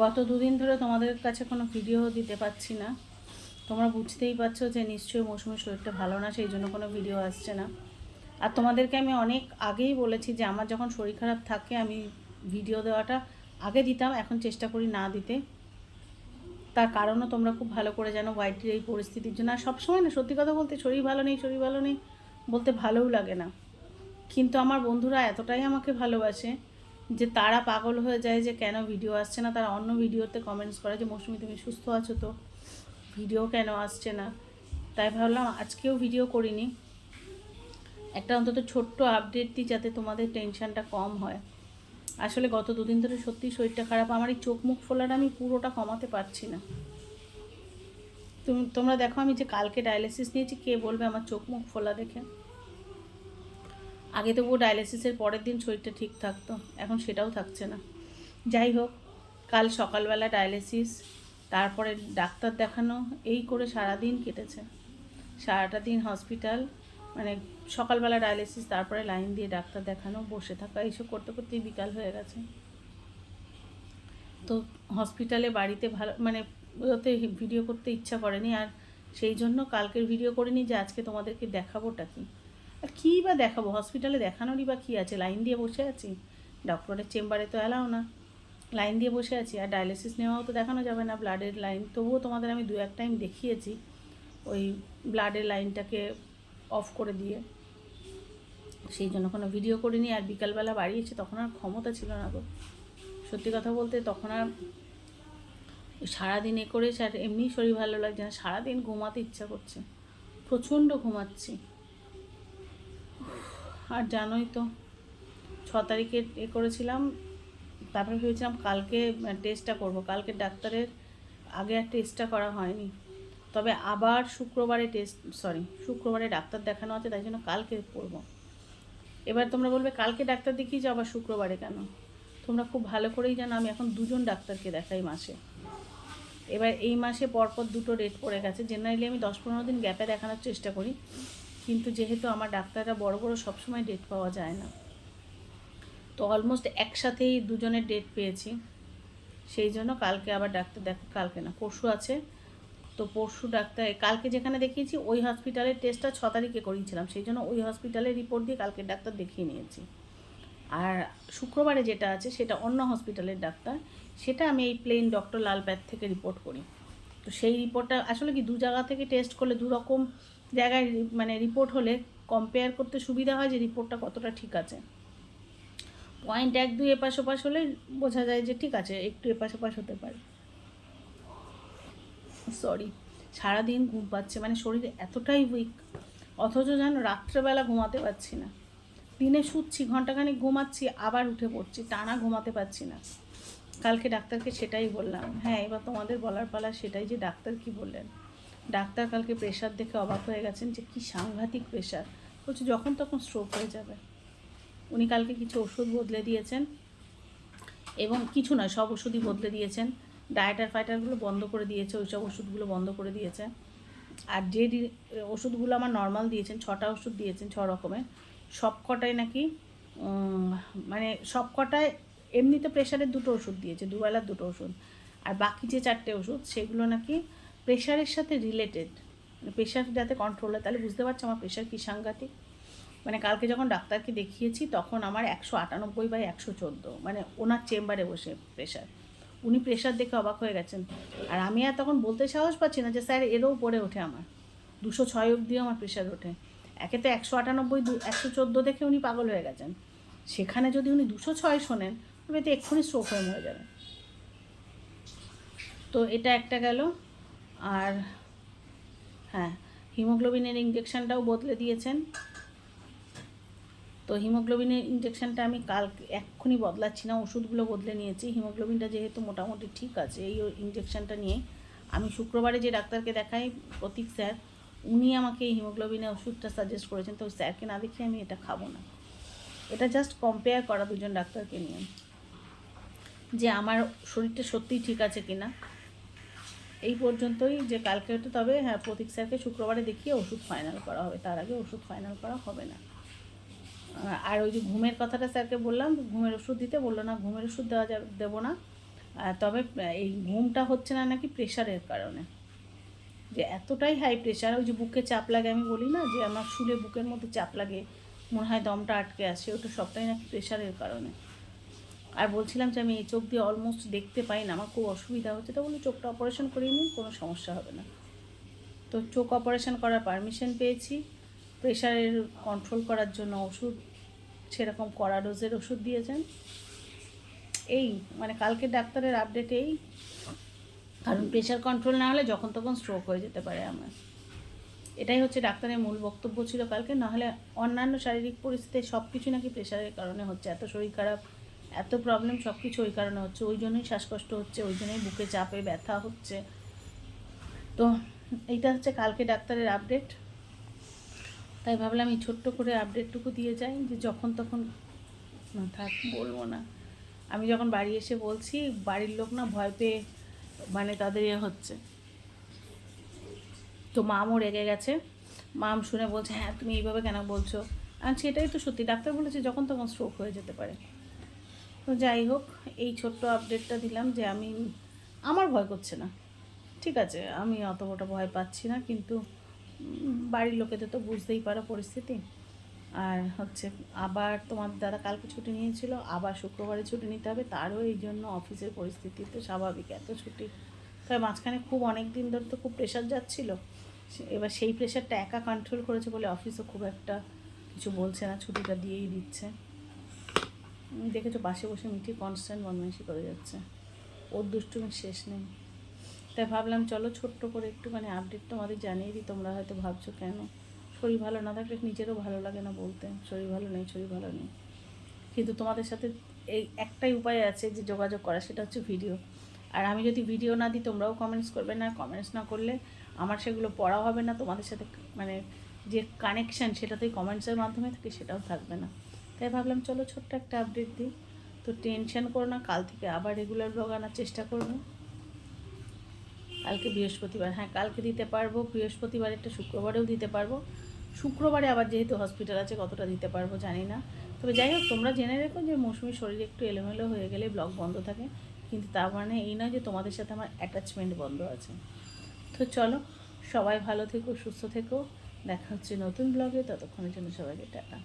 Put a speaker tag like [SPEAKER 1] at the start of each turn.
[SPEAKER 1] গত দুদিন ধরে তোমাদের কাছে কোনো ভিডিও দিতে পারছি না। তোমরা বুঝতেই পারছ যে নিশ্চয়ই মৌসুমের শরীরটা ভালো না, সেই জন্য কোনো ভিডিও আসছে না। আর তোমাদেরকে আমি অনেক আগেই বলেছি যে আমার যখন শরীর খারাপ থাকে, আমি ভিডিও দেওয়াটা আগে দিতাম, এখন চেষ্টা করি না দিতে। তার কারণও তোমরা খুব ভালো করে জানো হোয়াইটের এই পরিস্থিতির জন্য। আর সবসময় না, সত্যি কথা বলতে শরীর ভালো নেই, শরীর ভালো নেই বলতে ভালোও লাগে না। কিন্তু আমার বন্ধুরা এতটাই আমাকে ভালোবাসে যে তারা পাগল হয়ে যায় যে কেন ভিডিও আসছে না, তারা অন্য ভিডিওতে কমেন্টস করে যে, মৌসুমি, তুমি সুস্থ আছো তো? ভিডিও কেন আসছে না? তাই ভাবলাম, আজকেও ভিডিও করিনি। একটা অন্তত ছোট্ট আপডেট দিই যাতে তোমাদের টেনশানটা কম হয়। আসলে গত দুদিন ধরে সত্যি শরীরটা খারাপ। আমার এই চোখ মুখ ফোলাটা আমি পুরোটা কমাতে পারছি না। তুমি, তোমরা দেখো আমি যে কালকে ডায়ালিসিস নিয়েছি, কে বলবে আমার চোখ মুখ ফোলা দেখে? আগে তবুও ডায়ালিসিসের পরের দিন শরীরটা ঠিক থাকতো, এখন সেটাও থাকছে না। যাই হোক, কাল সকালবেলা ডায়ালিসিস তারপরে ডাক্তার দেখানো, এই করে সারা দিন কেটেছে। সারাটা দিন হসপিটাল মানে সকালবেলা ডায়ালিসিস তারপরে লাইন দিয়ে ডাক্তার দেখানো, বসে থাকা, এইসব করতে করতেই বিকাল হয়ে গেছে। তো হসপিটালে বাড়িতে ভালো মানে ওতে ভিডিও করতে ইচ্ছা করেনি, আর সেই জন্য কালকের ভিডিও করিনি যে আজকে তোমাদেরকে দেখাবোটা কি। আর কী বা দেখাবো? হসপিটালে দেখানোরই বা কী আছে? লাইন দিয়ে বসে আছি। ডক্টরের চেম্বারে তো অ্যালাও না। লাইন দিয়ে বসে আছি। আর ডায়ালিসিস নেওয়াও তো দেখানো যাবে না ব্লাডের লাইন তবুও তোমাদের আমি দু এক টাইম দেখিয়েছি। ওই ব্লাডের লাইনটাকে অফ করে দিয়ে। সেই জন্য কোনো ভিডিও করিনি। আর বিকালবেলা বাড়ি এসে তখন আর ক্ষমতা ছিল না গো। সত্যি কথা বলতে তখন আর সারাদিন এ করে আর এমনি শরীর ভালো লাগছে না। সারাদিন ঘুমাতে ইচ্ছা করছে। প্রচণ্ড ঘুমাচ্ছি। আর জানোই তো, ছ তারিখে এ করেছিলাম, তারপরে ভেবেছিলাম কালকে টেস্টটা করব। কালকে ডাক্তারের আগে আর টেস্টটা করা হয়নি। তবে আবার শুক্রবারে টেস্ট সরি শুক্রবারে ডাক্তার দেখানো আছে, তাই জন্য কালকে করব। এবার তোমরা বলবে, কালকে ডাক্তার দেখিয়েছো, আবার শুক্রবারে কেন? তোমরা খুব ভালো করেই জানো, আমি এখন দুজন ডাক্তারকে দেখাই মাসে। এবার এই মাসে পরপর দুটো ডেট পড়ে গেছে। জেনারেলি আমি দশ পনেরো দিন গ্যাপে দেখানোর চেষ্টা করি। কিন্তু যেহেতু আমার ডাক্তাররা বড় বড় সবসময় ডেট পাওয়া যায় না, তো অলমোস্ট একসাথেই দুজনের ডেট পেয়েছি। সেই জন্য কালকে আবার ডাক্তার দেখ, কালকে না, পরশু আছে। তো পরশু ডাক্তার, কালকে যেখানে দেখিয়েছি, ওই হসপিটালের টেস্টটা ছ তারিখে করিয়েছিলাম। সেই জন্য ওই হসপিটালের রিপোর্ট দিয়ে কালকে ডাক্তার দেখিয়ে নিয়েছি। আর শুক্রবারে যেটা আছে, সেটা অন্য হসপিটালের ডাক্তার, সেটা আমি এই প্লেন ডক্টর লালপ্যাথ থেকে রিপোর্ট করি। তো সেই রিপোর্টটা আসলে কি দু জায়গা থেকে টেস্ট করলে দু রকম জায়গায় মানে রিপোর্ট হলে কম্পেয়ার করতে সুবিধা হয় যে রিপোর্টটা কতটা ঠিক আছে। পয়েন্ট এক, দুই এপাশ ওপাশ হলে বোঝা যায় যে ঠিক আছে, একটু এপাশ ওপাশ হতে পারে। সরি সারাদিন ঘুম পাচ্ছে মানে শরীর এতটাই উইক অথচ যেন রাত্রেবেলা ঘুমাতে পারছি না। দিনে শুচ্ছি, ঘন্টাখানিক ঘুমাচ্ছি, আবার উঠে পড়ছি, টানা ঘুমাতে পারছি না। কালকে ডাক্তারকে সেটাই বললাম হ্যাঁ এবার তোমাদের বলার পালা সেটাই যে ডাক্তার কি বললেন? ডাক্তার কালকে প্রেশার দেখে অবাক হয়ে গেছেন যে কি সাংঘাতিক প্রেশার বলছে, যখন তখন স্ট্রোক হয়ে যাবে। উনি কালকে কিছু ওষুধ বদলে দিয়েছেন এবং কিছু নয়, সব ওষুধই বদলে দিয়েছেন। ডায়েটার ফাইটারগুলো বন্ধ করে দিয়েছে, ওই সব ওষুধগুলো বন্ধ করে দিয়েছে। আর যে ওষুধগুলো আমার নর্মাল দিয়েছেন, ছটা ওষুধ দিয়েছেন, ছ রকমের সব কটায় নাকি মানে সব কটায় এমনিতে প্রেশারের দুটো ওষুধ দিয়েছে, দুবেলার দুটো ওষুধ। আর বাকি যে চারটে ওষুধ, সেগুলো নাকি প্রেশারের সাথে রিলেটেড মানে প্রেশার যাতে কন্ট্রোল হয়, তাহলে বুঝতে পারছ আমার প্রেশার কী সাংঘাতিক? মানে কালকে যখন ডাক্তারকে দেখিয়েছি, তখন আমার একশো আটানব্বই বাই একশো চোদ্দ মানে ওনার চেম্বারে বসে প্রেশার উনি প্রেশার দেখে অবাক হয়ে গেছেন। আর আমি আর তখন বলতে সাহস পাচ্ছি না যে, স্যার, এরও পড়ে ওঠে আমার। দুশো ছয় অবধিও আমার প্রেশার ওঠে। একে তো একশো আটানব্বই, দু, একশো চোদ্দ দেখে উনি পাগল হয়ে গেছেন। সেখানে যদি উনি দুশো ছয় শোনেন, তবে তো এক্ষুনি স্ট্রোক হয়ে মরে যাবে। তো এটা একটা গেল। আর হ্যাঁ হিমোগ্লোবিনের ইঞ্জেকশানটাও বদলে দিয়েছেন। তো হিমোগ্লোবিনের ইঞ্জেকশনটা আমি কাল এক্ষুনি বদলাচ্ছি না, ওষুধগুলো বদলে নিয়েছি। হিমোগ্লোবিনটা যেহেতু মোটামুটি ঠিক আছে, এই ইঞ্জেকশনটা নিয়ে। আমি শুক্রবারে যে ডাক্তারকে দেখাই, প্রতীক স্যার, উনি আমাকে এই হিমোগ্লোবিনের ওষুধটা সাজেস্ট করেছেন। তো স্যারকে না দেখে আমি এটা খাব না। এটা জাস্ট কম্পেয়ার করা দুজন ডাক্তারকে নিয়ে। যে আমার শরীরটা সত্যিই ঠিক আছে কিনা। এই পর্যন্তই যে কালকে তো তবে হ্যাঁ প্রতীক স্যারকে শুক্রবারে দেখিয়ে ওষুধ ফাইনাল করা হবে। তার আগে ওষুধ ফাইনাল করা হবে না। আর ওই যে ঘুমের কথাটা স্যারকে বললাম, ঘুমের ওষুধ দিতে বলল না, ঘুমের ওষুধ দেওয়া যাবে, দেবো না। তবে এই ঘুমটা হচ্ছে না নাকি প্রেশারের কারণে। যে এতটাই হাই প্রেশার ওই যে বুকে চাপ লাগে, আমি বলি না যে আমার শুলে বুকের মধ্যে চাপ লাগে, মনে হয় দমটা আটকে আসে ওটা সবটাই নাকি প্রেশারের কারণে। আর বলছিলাম যে আমি এই চোখ দিয়ে অলমোস্ট দেখতে পাই না, আমার খুব অসুবিধা হচ্ছে, তো বলি চোখটা অপারেশন করিয়ে নিন, কোনো সমস্যা হবে না। তো চোখ অপারেশন করার পারমিশন পেয়েছি প্রেশারের কন্ট্রোল করার জন্য ওষুধ, সেরকম কড়া ডোজের ওষুধ দিয়েছেন। এই মানে কালকে ডাক্তারের আপডেট এই, কারণ প্রেশার কন্ট্রোল না হলে যখন তখন স্ট্রোক হয়ে যেতে পারে আমার। এটাই হচ্ছে ডাক্তারের মূল বক্তব্য ছিল কালকে নাহলে অন্যান্য শারীরিক পরিস্থিতি সব কিছু নাকি প্রেশারের কারণে হচ্ছে, এত শরীর খারাপ এত প্রবলেম সব কিছু ওই কারণে হচ্ছে। ওই জন্যই শ্বাসকষ্ট হচ্ছে, ওই জন্যই বুকে চাপে, ব্যথা হচ্ছে। তো এইটা হচ্ছে কালকে ডাক্তারের আপডেট তাই ভাবলাম এই ছোট্ট করে আপডেটটুকু দিয়ে যাই, যে যখন তখন থাক, বলব না। আমি যখন বাড়ি এসে বলছি, বাড়ির লোক না ভয় পেয়ে মানে তাদের ইয়ে হচ্ছে। তো মামও রেগে গেছে। মাম শুনে বলছে হ্যাঁ তুমি এইভাবে কেন বলছো? আর সেটাই তো সত্যি। ডাক্তার বলেছে যখন তখন স্ট্রোক হয়ে যেতে পারে। তো যাই হোক, এই ছোট্ট আপডেটটা দিলাম যে আমি, আমার ভয় করছে না। ঠিক আছে, আমি অত বড় ভয় পাচ্ছি না, কিন্তু বাড়ির লোকেদের তো বুঝতেই পারো পরিস্থিতি। আর হচ্ছে, আবার তোমার দাদা কালকে ছুটি নিয়েছিল, আবার শুক্রবারে ছুটি নিতে হবে, তারও এই জন্য অফিসের পরিস্থিতি তো স্বাভাবিক, এত ছুটি। তবে মাঝখানে খুব অনেক দিন ধরে তো খুব প্রেশার যাচ্ছিল। এবার সেই প্রেশারটা একা কন্ট্রোল করেছে বলে অফিসও খুব একটা কিছু বলছে না, ছুটিটা দিয়েই দিচ্ছে। দেখেছ, পাশে বসে মিঠি কনস্ট্যান্ট বদমাইশি করে যাচ্ছে। ওর দুষ্টুমির শেষ নেই। তাই ভাবলাম, চলো ছোট্ট করে একটুখানি আপডেট তোমাদের জানিয়ে দিই, তোমরা হয়তো ভাবছ কেন? শরীর ভালো না থাকলে নিজেরও ভালো লাগে না বলতে। শরীর ভালো নেই, শরীর ভালো নেই। কিন্তু তোমাদের সাথে এই একটাই উপায় আছে যে যোগাযোগ করা, সেটা হচ্ছে ভিডিও আর আমি যদি ভিডিও না দিই, তোমরাও কমেন্টস করবে না কমেন্টস না করলে আমার সেগুলো পড়া হবে না। তোমাদের সাথে মানে যে কানেকশান সেটাতেই কমেন্টসের মাধ্যমে থাকে, সেটাও থাকবে না। তাই ভাবলাম, চলো ছোট্ট একটা আপডেট দিই। তো টেনশন করো না, কাল থেকে আবার রেগুলার ব্লগ আনার চেষ্টা করব। কালকে বৃহস্পতিবার হ্যাঁ কালকে দিতে পারব, বৃহস্পতিবার একটা শুক্রবারেও দিতে পারব। শুক্রবারে আবার যেহেতু হসপিটাল আছে, কতটা দিতে পারব জানি না। তবে যাই হোক, তোমরা জেনে রেখো যে মৌসুমি শরীর একটু এলোমেলো হয়ে গেলে ব্লগ বন্ধ থাকে। কিন্তু তার মানে এই নয় যে তোমাদের সাথে আমার অ্যাটাচমেন্ট বন্ধ আছে। তো চলো, সবাই ভালো থেকো, সুস্থ থেকো। দেখা হচ্ছে নতুন ব্লগে ততক্ষণের জন্য সবাইকে টাটা।